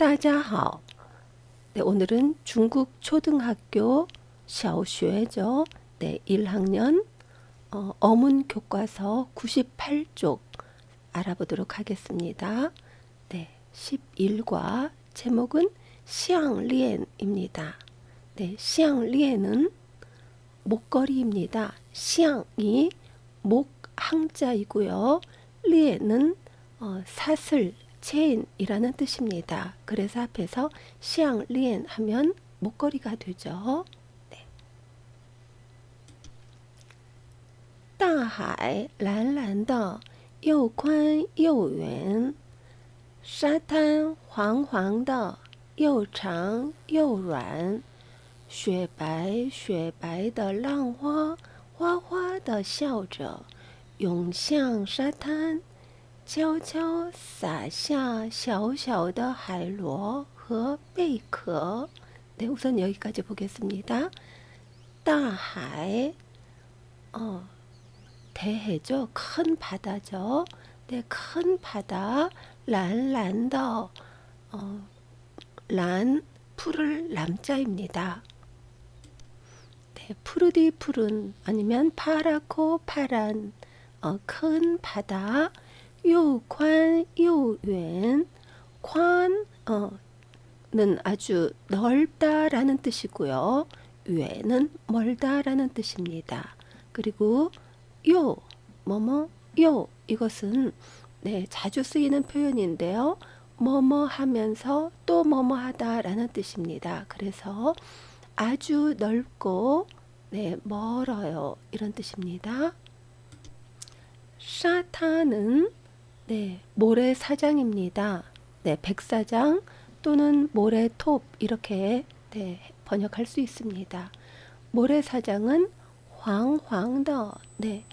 大家好. 네, 오늘은 중국 초등학교 小学죠. 네, 1학년 어, 어문 교과서 98쪽 알아보도록 하겠습니다. 네, 11과 제목은 시앙리엔입니다. 네, 시앙리엔은 목걸이입니다. 시앙이 목 항자이고요. 리엔은 어, 사슬, 체인이라는 뜻입니다. 그래서 앞에서 시앙 리엔 하면 목걸이가 되죠. 네. 大海蓝蓝的，又宽又圆；沙滩黄黄的，又长又软。雪白雪白的浪花哗哗地笑着，涌向沙滩。 悄悄撒下小小的海螺和贝壳. 네, 우선 여기까지 보겠습니다. 大海, 어, 대해죠. 큰 바다죠. 네, 큰 바다. 란란더, 어, 란, 푸를 남자입니다. 네, 푸르디 푸른 아니면 파랗고 파란 어, 큰 바다. 요관, 요웬, 관, 어, 는 아주 넓다라는 뜻이고요. 외는 멀다라는 뜻입니다. 그리고 요, 뭐뭐, 요 이것은 네, 자주 쓰이는 표현인데요. 뭐뭐 하면서 또 뭐뭐 하다라는 뜻입니다. 그래서 아주 넓고 네, 멀어요. 이런 뜻입니다. 샤타는 네, 모래사장입니다. 네, 백사장 또는 모래톱 이렇게 네, 번역할 수 있습니다. 모래사장은 황황더 네,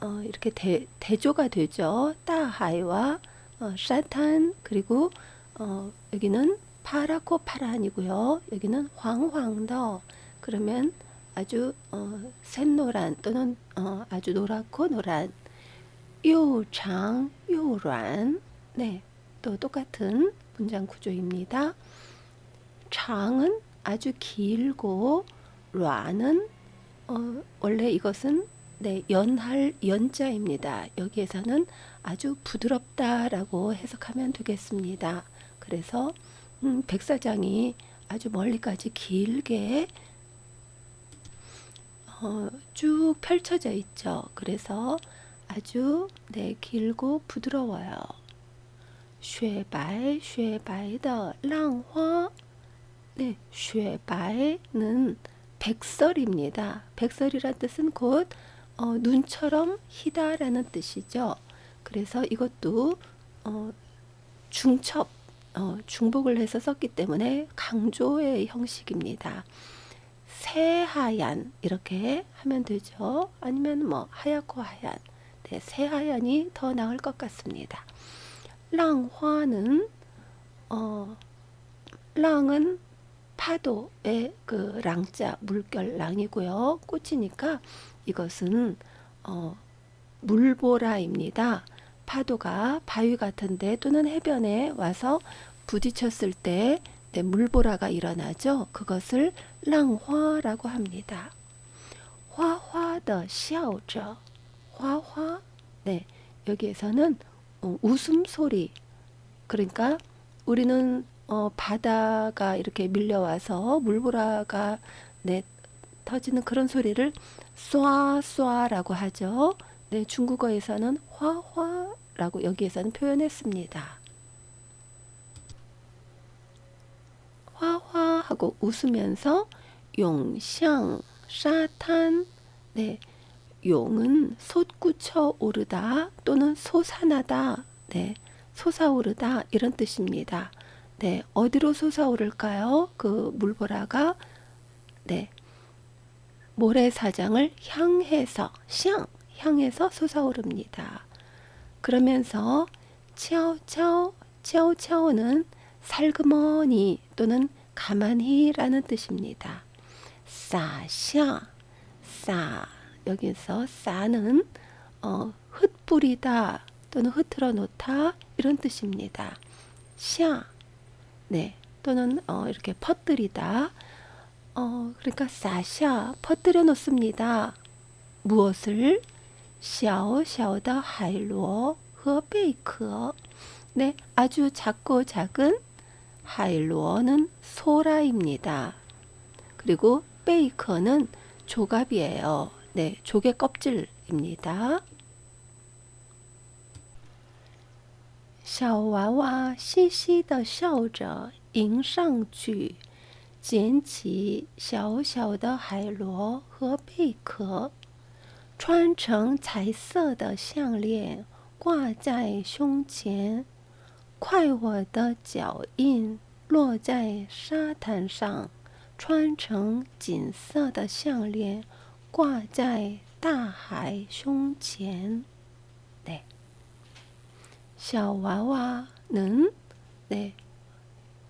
어, 이렇게 대, 대조가 되죠. 따하이와 어, 샤탄 그리고 어, 여기는 파랗고 파란이고요. 여기는 황황더 그러면 아주 어, 샛노란 또는 어, 아주 노랗고 노란 요, 장, 요, 란. 네, 또 똑같은 문장 구조입니다. 장은 아주 길고, 란은 어, 원래 이것은 네, 연할 연자입니다. 여기에서는 아주 부드럽다라고 해석하면 되겠습니다. 그래서 음, 백사장이 아주 멀리까지 길게 어, 쭉 펼쳐져 있죠. 그래서 아주 네 길고 부드러워요. 쉐바이 쉐바이더 랑화 네, 쉐바이는 백설입니다. 백설이란 뜻은 곧 어, 눈처럼 희다라는 뜻이죠. 그래서 이것도 어, 중첩, 어, 중복을 해서 썼기 때문에 강조의 형식입니다. 새하얀 이렇게 하면 되죠. 아니면 뭐 하얗고 하얀 예, 이렇게 새하얀이 더 나을 것 같습니다. 랑화는 어 랑은 파도의 그 랑자 물결 랑이고요. 꽃이니까 이것은 어 물보라입니다. 파도가 바위 같은데 또는 해변에 와서 부딪혔을 때 네, 물보라가 일어나죠. 그것을 랑화라고 합니다. 화화의 笑着 화화 네 여기에서는 어, 웃음소리 그러니까 우리는 어, 바다가 이렇게 밀려와서 물보라가 네 터지는 그런 소리를 쏴쏴라고 하죠. 네 중국어에서는 화화라고 여기에서는 표현했습니다. 화화하고 웃으면서 용샹 샤탄 네 용은 솟구쳐 오르다 또는 솟아나다, 네, 솟아오르다 이런 뜻입니다. 네, 어디로 솟아오를까요? 그 물보라가 네, 모래사장을 향해서 샹 향해서 솟아오릅니다. 그러면서 차오차오 차오차오는 살그머니 또는 가만히라는 뜻입니다. 싸샤 싸 여기서 싸는 어, 흩뿌리다 또는 흐트러 놓다 이런 뜻입니다. 샤 네, 또는 어, 이렇게 퍼뜨리다 어, 그러니까 사샤 퍼뜨려 놓습니다. 무엇을 샤오 샤오다 하일루어 허베이크 네, 아주 작고 작은 하일루어는 소라입니다. 그리고 베이커는 조갑이에요. 네, 조개 껍질입니다. 小娃娃嘻嘻的笑着迎上去，捡起小小的海螺和贝壳，穿成彩色的项链挂在胸前。快活的脚印落在沙滩上，穿成锦色的项链 挂在大海胸前。 네. 小娃娃는 네.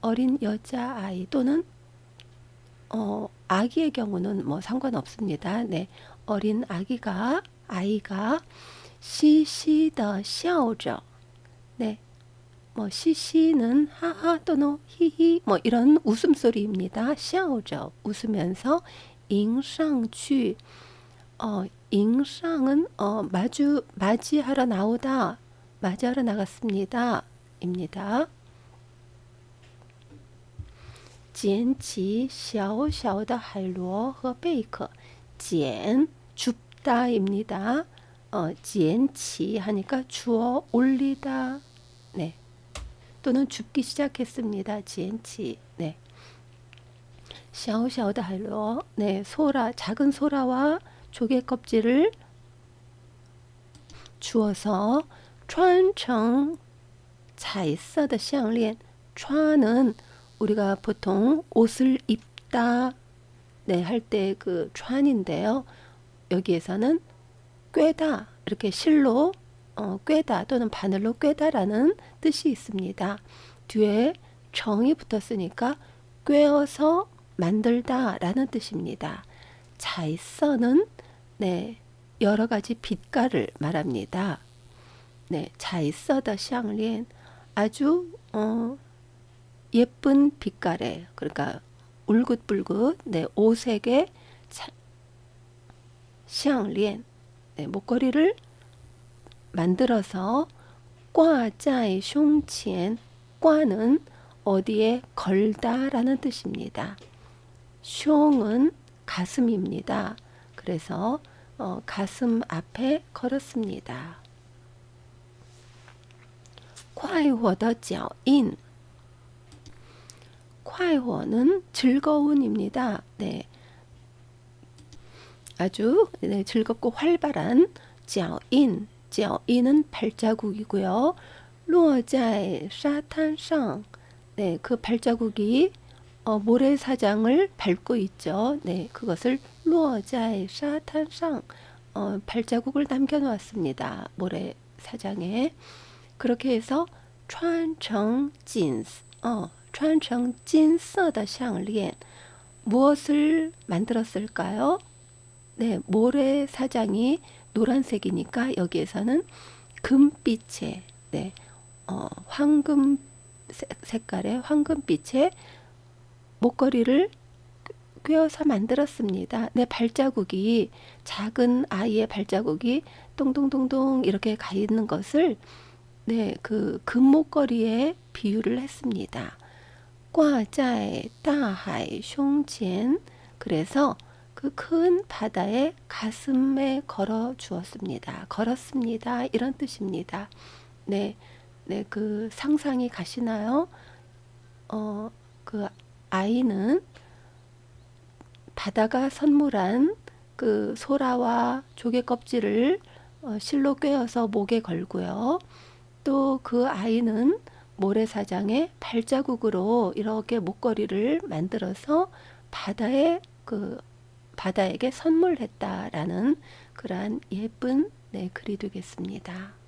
어린 여자 아이 또는 어, 아기의 경우는 뭐 상관없습니다. 네. 어린 아기가 아이가 시시더 笑着 네. 뭐 시시는 하하 또는 히히 뭐 이런 웃음소리입니다. 笑着 웃으면서 迎上去 어, 迎上은 어, 마주 맞이하러 나오다 맞이하러 나갔습니다. 입니다. 捡起小小的海螺和贝壳. 捡 줍다입니다. 어, 捡起 하니까 주어 올리다. 네. 또는 줍기 시작했습니다. 捡起. 네. 小小的海螺. 네, 소라 작은 소라와 조개 껍질을 주어서 穿成彩色的项链. 穿은 우리가 보통 옷을 입다 네, 할 때 그穿인데요. 여기에서는 꿰다 이렇게 실로 어, 꿰다 또는 바늘로 꿰다라는 뜻이 있습니다. 뒤에 정이 붙었으니까 꿰어서 만들다 라는 뜻입니다. 자이서는 네, 여러 가지 빛깔을 말합니다. 네, 자이서더 샹리엔 아주 어, 예쁜 빛깔의 그러니까 울긋불긋 네, 오색의 샹리엔 네, 목걸이를 만들어서 꽈자의 숑치엔 꽈는 어디에 걸다라는 뜻입니다. 숑은 가슴입니다. 그래서 어, 가슴 앞에 걸었습니다. 快活的脚印 快活는 즐거운입니다. 네. 아주 네, 즐겁고 활발한 脚印 脚印은 발자국이고요. 落在 沙滩上 네, 그 발자국이 어, 모래사장을 밟고 있죠. 네, 그것을 落在 沙滩上 어, 발자국을 남겨 놓았습니다. 모래사장에. 그렇게 해서 穿成金 어, 穿成金色的项链 무엇을 만들었을까요? 네, 모래사장이 노란색이니까 여기에서는 금빛의 네, 어, 황금 색깔의 황금빛의 목걸이를 꿰어서 만들었습니다. 내 발자국이 작은 아이의 발자국이 동동동동 이렇게 가 있는 것을 네, 그 금목걸이에 비유를 했습니다. 꽈자의 다하이 숑첸 그래서 그 큰 바다의 가슴에 걸어 주었습니다. 걸었습니다. 이런 뜻입니다. 네. 네, 그 상상이 가시나요? 어, 그 아이는 바다가 선물한 그 소라와 조개 껍질을 어, 실로 꿰어서 목에 걸고요. 또 그 아이는 모래사장에 발자국으로 이렇게 목걸이를 만들어서 바다에 그 바다에게 선물했다라는 그러한 예쁜 네, 글이 되겠습니다.